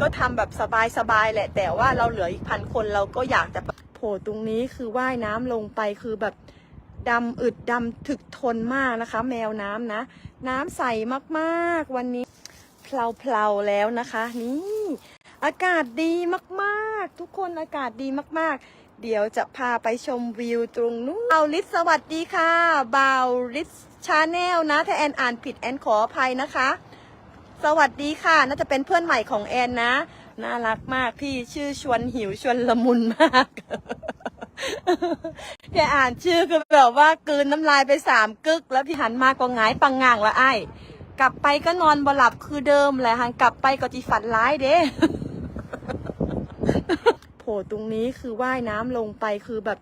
ก็ทำแบบสบายๆแหละ แต่ว่าเราเหลืออีกพันคนเราก็อยากจะโผล่ตรงนี้คือว่ายน้ำลงไปคือแบบดำอึดดำถึกทนมากนะคะ แมวน้ำนะ น้ำใสมากๆ วันนี้เพลาๆแล้วนะคะ นี่อากาศดีมากๆ ทุกคนอากาศดีมากๆ เดี๋ยวจะพาไปชมวิวตรงนู้นบาลิสสวัสดีค่ะบาลิสชาแนลนะ ถ้าแอนอ่านผิดแอนขออภัยนะคะ สวัสดีค่ะ น่าจะเป็นเพื่อนใหม่ของแอนนะ น่ารักมากพี่ชื่อชวนหิวชวนละมุนมากแค่อ่านชื่อก็แบบว่ากืนน้ำลายไปสามกึก แล้วพี่หันมาก็หงายปังง่างละไอ้กลับไปก็นอนบ่หลับคือเดิมแหละหันกลับไปก็จีฝันร้ายเด้โผล่ตรงนี้คือว่ายน้ำลงไปคือแบบ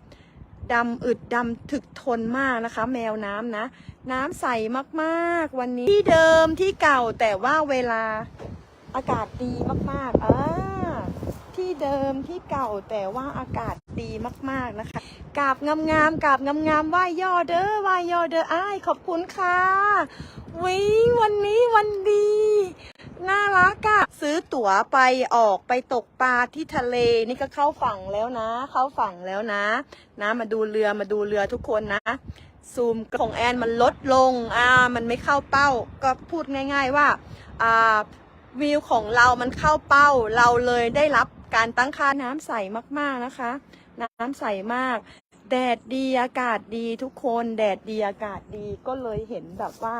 ดำอึดดำถึกทนมากนะคะ แมวน้ำนะ น้ำใสมากๆวันนี้ที่เดิมที่เก่าแต่ว่าเวลาอากาศดีมากๆอ่า ที่เดิมที่เก่าแต่ว่าอากาศดีมากๆนะคะกราบงามๆกราบงามๆไหวยอเด้อไหวย่อเด้ออ้ายขอบคุณค่ะวิวันนี้วันดีน่ารักอะซื้อตั๋วไปออกไปตกปลาที่ทะเล นี่ก็เข้าฝั่งแล้วนะ เข้าฝั่งแล้วนะ นะมาดูเรือมาดูเรือทุกคนนะ ซูมของแอนมันลดลงอ่ามันไม่เข้าเป้า ก็พูดง่าย ๆว่าอ่าวิวของเรามันเข้าเป้า เราเลยได้รับ การตั้งค่าน้ำใสมากๆนะคะ น้ำใสมาก แดดดีอากาศดีทุกคนแดดดีอากาศดีก็เลยเห็นแบบว่า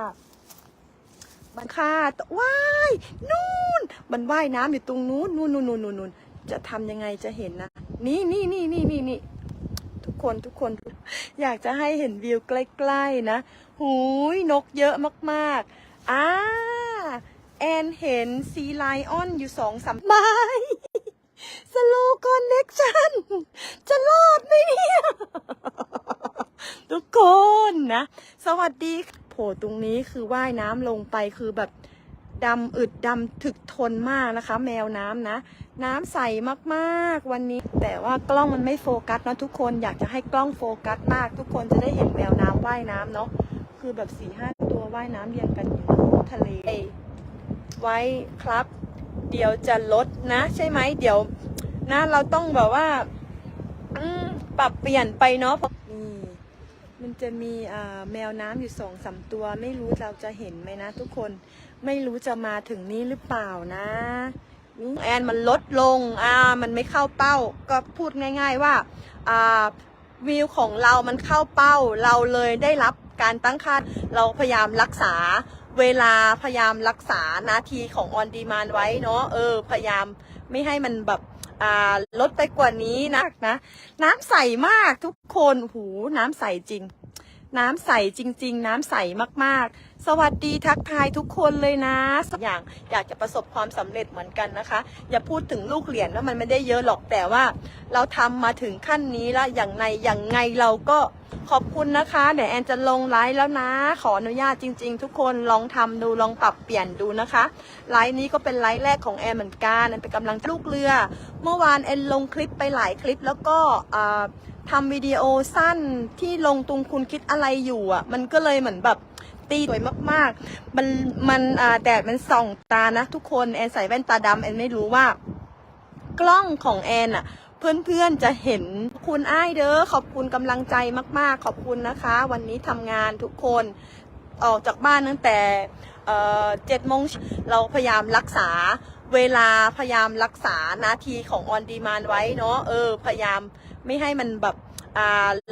มันค่าว่ายนู่นมันว่ายน้ำอยู่ตรงนู้นนู่นนู่นนู่นนู่นจะทำยังไงจะเห็นนะนี่นี่นี่นี่นี่นี่ทุกคนทุกคนอยากจะให้เห็นวิวใกล้ๆนะหูยนกเยอะมากๆอ่าแอนเห็นซีไลออนอยู่สองสามไม้ สโลคอนเน็กชันจะรอดไหมเนี่ย ทุกคนนะ สวัสดีโผล่ตรงนี้คือว่ายน้ำลงไปคือแบบดำอึดดำถึกทนมากนะคะ แมวน้ำนะ น้ำใสมากๆวันนี้ แต่ว่ากล้องมันไม่โฟกัสนะทุกคนอยากจะให้กล้องโฟกัสมาก ทุกคนจะได้เห็นแมวน้ำว่ายน้ำเนาะคือแบบสี่ห้าตัวว่ายน้ำเรียงกันอยู่ทะเลไว้ครับ เดี๋ยวจะลดนะ ใช่ไหมเดี๋ยวนะเราต้องแบบว่าปรับเปลี่ยนไปเนาะเพราะนี่มันจะมีแมวน้ำอยู่สองสามตัว ไม่รู้เราจะเห็นไหมนะ ทุกคนไม่รู้จะมาถึงนี้หรือเปล่านะนี่แอนมันลดลงอ่ามันไม่เข้าเป้า ก็พูดง่าย ๆว่าอ่าวิวของเรามันเข้าเป้า เราเลยได้รับการตั้งค่าเราพยายามรักษา เวลาพยายามรักษานาทีของออนดีมานไว้เนาะเออ พยายามไม่ให้มันแบบอ่าลดไปกว่านี้นะนะ น้ำใสมากทุกคนหูน้ำใสจริง น้ำใสจริง ๆ น้ำใสมากๆ สวัสดีทักทายทุกคนเลยนะอย่างอยากจะประสบความสำเร็จเหมือนกันนะคะ อย่าพูดถึงลูกเหรียญว่ามันไม่ได้เยอะหรอกแต่ว่า เราทำมาถึงขั้นนี้แล้วอย่างในอย่างไงเราก็ขอบคุณนะคะเดี๋ยวแอนจะลงไลฟ์แล้วนะ ขออนุญาตจริง ๆ ทุกคนลองทำดูลองปรับเปลี่ยนดูนะคะไลฟ์นี้ก็เป็นไลฟ์แรกของแอนเหมือนกันแอนเป็นกำลังลูกเรือ เมื่อวานแอนลงคลิปไปหลายคลิปแล้วก็ทำวิดีโอสั้นที่ลงตรงคุณคิดอะไรอยู่อะ มันก็เลยเหมือนแบบ ตีสวยมากๆ มันมันแดดมันส่องตานะทุกคนแอนใส่แว่นตาดำแอนไม่รู้ว่า กล้องของแอนอะเพื่อนๆจะเห็นคุณอ้ายเด้อขอบคุณกำลังใจมากๆ ขอบคุณนะคะ วันนี้ทำงานทุกคนออกจากบ้านตั้งแต่เจ็ดโมงเราพยายามรักษาเวลาพยายามรักษานาทีของออนดีมานไว้เนาะเออ พยายามไม่ให้มันแบบ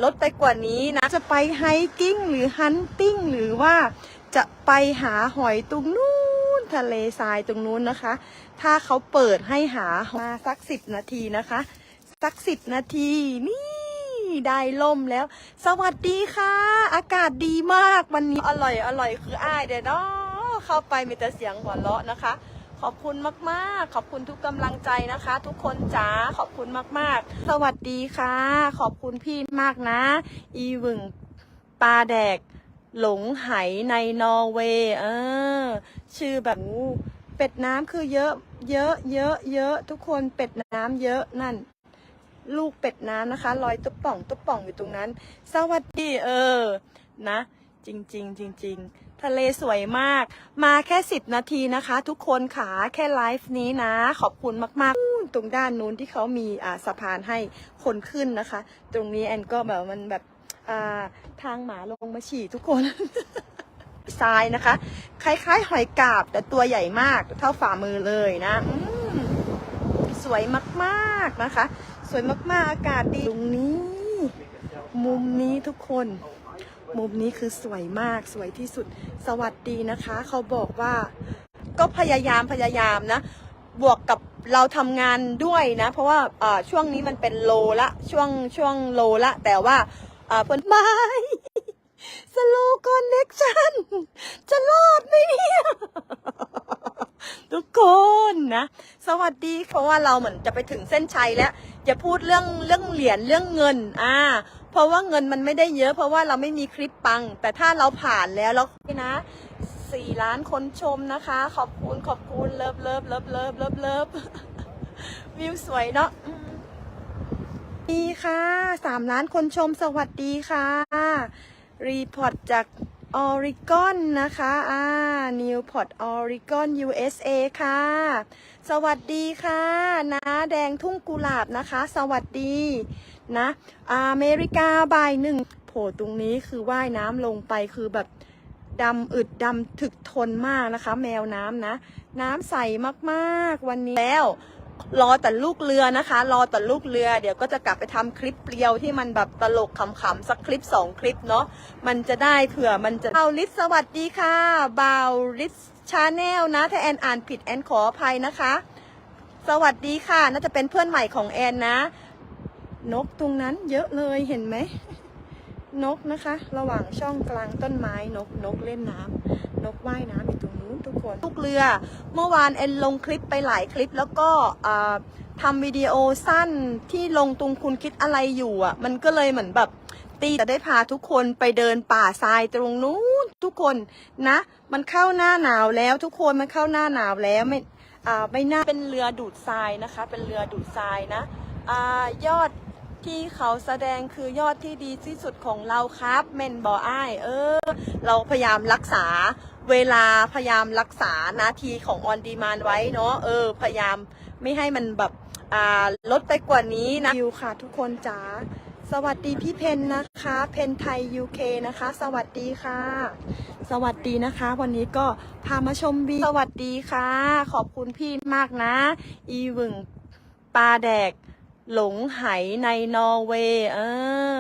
ลดไปกว่านี้นะ จะไปไฮกิ้งหรือฮันติ้งหรือว่าจะไปหาหอยตรงนู้นทะเลทรายตรงนู้นนะคะ ถ้าเขาเปิดให้หามาสักสิบนาทีนะคะ สักสิบนาทีนี่ได้ล่มแล้ว สวัสดีค่ะ อากาศดีมากวันนี้อร่อยอร่อยคืออ้ายเด้อเนาะเข้าไปมีแต่เสียงหัวเราะนะคะ ขอบคุณมาก ๆ ขอบคุณทุกกำลังใจนะคะ ทุกคนจ๋าขอบคุณมาก ๆ สวัสดีค่ะ ขอบคุณพี่มากนะ อีวึงปลาแดก หลงไหในนอร์เวย์เออ ชื่อแบบเป็ดน้ำคือเยอะ เยอะ เยอะ เยอะ ทุกคนเป็ดน้ำเยอะนั่น ลูกเป็ดน้ำนะคะลอยตุ๊บป่องตุ๊บป่องอยู่ตรงนั้น สวัสดีเออ นะ จริง ๆ จริง ๆ ทะเลสวยมาก มาแค่สิบนาทีนะคะ ทุกคนขาแค่ไลฟ์นี้นะ ขอบคุณมากๆ ตรงด้านนู้นที่เขามีอ่าสะพานให้คนขึ้นนะคะ ตรงนี้แอนก็แบบมันแบบอ่าทางหมาลงมาฉี่ทุกคนทรายนะคะ คล้ายๆ หอยกาบแต่ตัวใหญ่มากเท่าฝ่ามือเลยนะสวยมากๆนะคะ สวยมากๆอากาศดีตรงนี้ มุมนี้ทุกคน มุมนี้คือสวยมากสวยที่สุดสวัสดีนะคะ เขาบอกว่า ก็พยายามพยายามนะ บวกกับเราทำงานด้วยนะ เพราะว่าช่วงนี้มันเป็นโลละช่วงช่วงโลละ แต่ว่าเอ่อนไม่สโลคอนเน็กชันจะรอดไหมเนี่ยทุกคนนะ สวัสดีเพราะว่าเราเหมือนจะไปถึงเส้นชัยแล้วอย่าพูดเรื่องเรื่องเหรียญเรื่องเงิน อ่า เพราะว่าเงินมันไม่ได้เยอะ เพราะว่าเราไม่มีคลิปปัง แต่ถ้าเราผ่านแล้วแล้วนะสี่ล้านคนชมนะคะ ขอบคุณขอบคุณเลิฟเลิฟเลิฟเลิฟเลิฟเลิฟวิวสวยเนาะมดีค่ะสามล้านคนชมสวัสดีค่ะ รีพอร์ตจากออริกอนนะคะอ่านิวพอร์ตออริกอน USA ค่ะ สวัสดีค่ะนะแดงทุ่งกุหลาบนะคะ สวัสดี นะอเมริกาบ่ายหนึ่งโผล่ตรงนี้คือว่ายน้ำลงไปคือแบบดำอึดดำถึกทนมากนะคะ แมวน้ำนะ น้ำใสมากๆวันนี้แล้วรอแต่ลูกเรือนะคะ รอแต่ลูกเรือ เดี๋ยวก็จะกลับไปทำคลิปเปรียวที่มันแบบตลกขำๆสักคลิปสองคลิปเนาะมันจะได้เผื่อมันจะเบาลิสสวัสดีค่ะเบาลิสชาแนลนะ ถ้าแอนอ่านผิดแอนขออภัยนะคะ สวัสดีค่ะ น่าจะเป็นเพื่อนใหม่ของแอนนะ นกตรงนั้นเยอะเลยเห็นไหม นกนะคะ ระหว่างช่องกลางต้นไม้นกนกเล่นน้ำนกว่ายน้ำอยู่ตรงนู้นทุกคนลูกเรือ เมื่อวานแอนลงคลิปไปหลายคลิปแล้วก็อ่าทำวิดีโอสั้นที่ลงตรงคุณคิดอะไรอยู่อะ มันก็เลยเหมือนแบบตีจะได้พาทุกคนไปเดินป่าทรายตรงนู้นทุกคนนะ มันเข้าหน้าหนาวแล้วทุกคนมันเข้าหน้าหนาวแล้วไม่อ่าไม่น่าเป็นเรือดูดทรายนะคะ เป็นเรือดูดทรายนะอ่ายอด ที่เขาแสดงคือยอดที่ดีที่สุดของเราครับเมนบออ้ายเออ เราพยายามรักษาเวลาพยายามรักษานาทีของออนดีมานไว้เนาะเออ พยายามไม่ให้มันแบบอ่าลดไปกว่านี้นะวิวค่ะทุกคนจ๋าสวัสดีพี่เพนนะคะ เพนไทย UK นะคะ สวัสดีค่ะ สวัสดีนะคะ วันนี้ก็พามาชมบีสวัสดีค่ะ ขอบคุณพี่มากนะ อีวึงปลาแดก หลงไหในนอร์เวย์เออ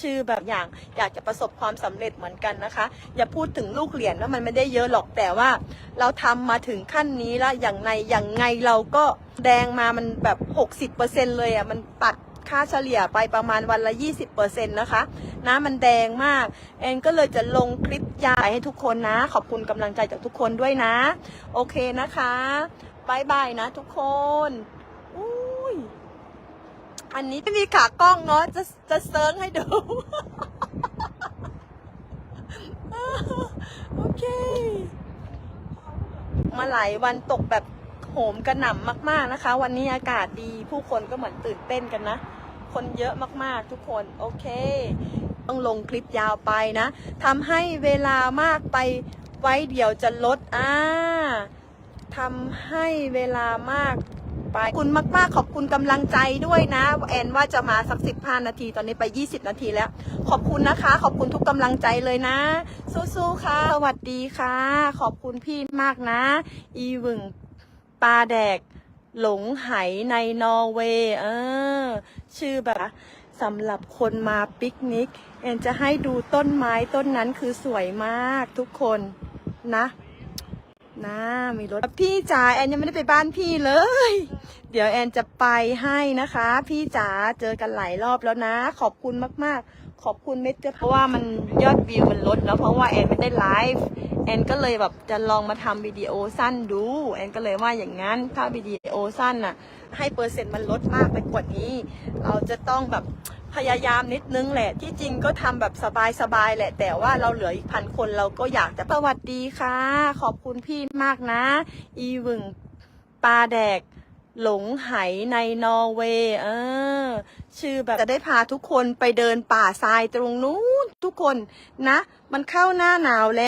ชื่อแบบอย่างอยากจะประสบความสำเร็จเหมือนกันนะคะ อย่าพูดถึงลูกเหรียญว่ามันไม่ได้เยอะหรอกแต่ว่า เราทำมาถึงขั้นนี้แล้วอย่างในอย่างไงเราก็แดงมามันแบบ 60%เลยอะมันปัดค่าเฉลี่ยไปประมาณวันละ 20%นะคะน้ำมันแดงมาก แอนก็เลยจะลงคลิปยายให้ทุกคนนะ ขอบคุณกำลังใจจากทุกคนด้วยนะ โอเคนะคะบายบายนะทุกคน อันนี้ไม่มีขากล้องเนาะจะจะเซิร์งให้ดู โอเค มาหลายวันตกแบบโหมกระหน่ำมาก ๆนะคะ วันนี้อากาศดีผู้คนก็เหมือนตื่นเต้นกันนะ คนเยอะมากๆทุกคนโอเค ต้องลงคลิปยาวไปนะทำให้เวลามากไปไว้เดี๋ยวจะลดอ่าทำให้เวลามาก ไปขอบคุณมาก ๆ ขอบคุณกำลังใจด้วยนะ แอนว่าจะมาสักสิบนาที ตอนนี้ไปยี่สิบนาทีแล้ว ขอบคุณนะคะ ขอบคุณทุกกำลังใจเลยนะ สู้ๆค่ะ สวัสดีค่ะ ขอบคุณพี่มากนะ อีวึงปลาแดก หลงไหในนอร์เวย์เออ ชื่อแบบสำหรับคนมาปิกนิก แอนจะให้ดูต้นไม้ต้นนั้นคือสวยมากทุกคนนะ นะ มีรถ พี่จ๋าแอนยังไม่ได้ไปบ้านพี่เลย เดี๋ยวแอนจะไปให้นะคะ พี่จ๋าเจอกันหลายรอบแล้วนะ ขอบคุณมากๆ ขอบคุณเม็ดเจเพราะว่ามันยอดวิวมันลดแล้วเพราะว่าแอนไม่ได้ไลฟ์แอนก็เลยแบบจะลองมาทำวิดีโอสั้นดู แอนก็เลยว่าอย่างนั้นถ้าวิดีโอสั้นน่ะ ให้เปอร์เซ็นต์มันลดมากไปกว่านี้ เราจะต้องแบบ พยายามนิดนึงแหละ ที่จริงก็ทำแบบสบายๆแหละ แต่ว่าเราเหลืออีกพันคนเราก็อยากจะสวัสดีค่ะ ขอบคุณพี่มากนะ อีวึงปลาแดกหลงไหในนอร์เวย์เออ ชื่อแบบจะได้พาทุกคนไปเดินป่าทรายตรงนู้นทุกคนนะ มันเข้าหน้าหนาวแล้ว